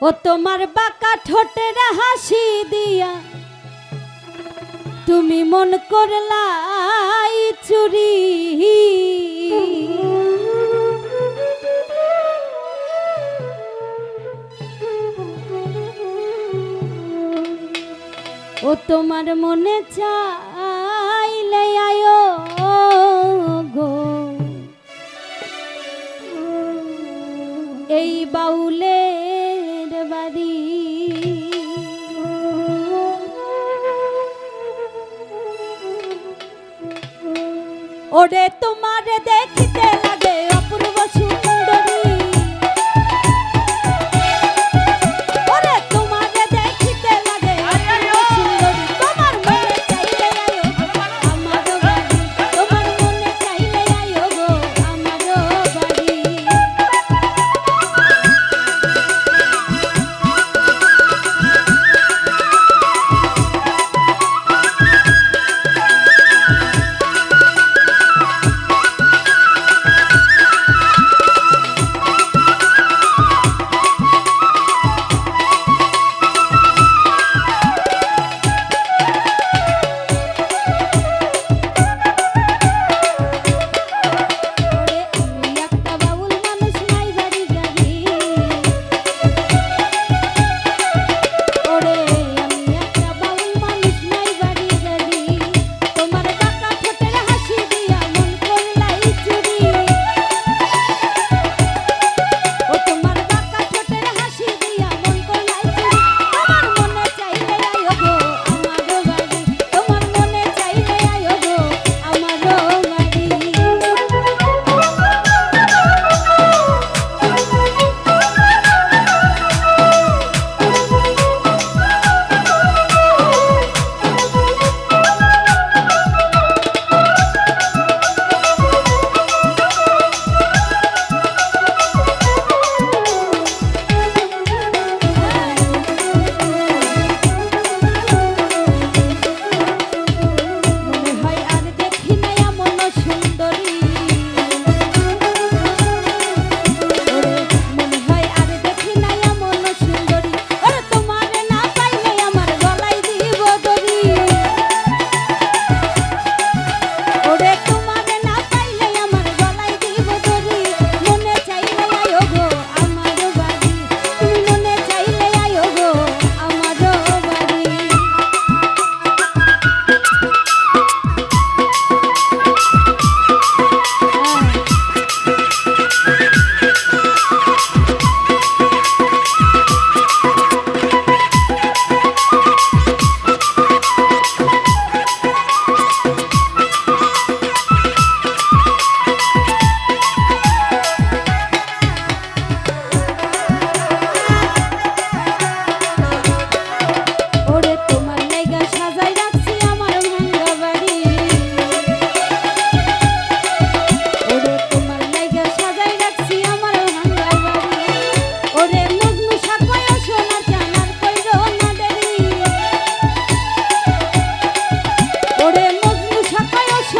ও তোমার বাঁকা ঠোঁটের হাসি দিয়া। তুমি মন করলাই চুরি। ও তোমার মনে চাইলে আয়ো গো। এই বাউলের ওরে তোমার দেখিতে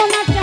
Yeah.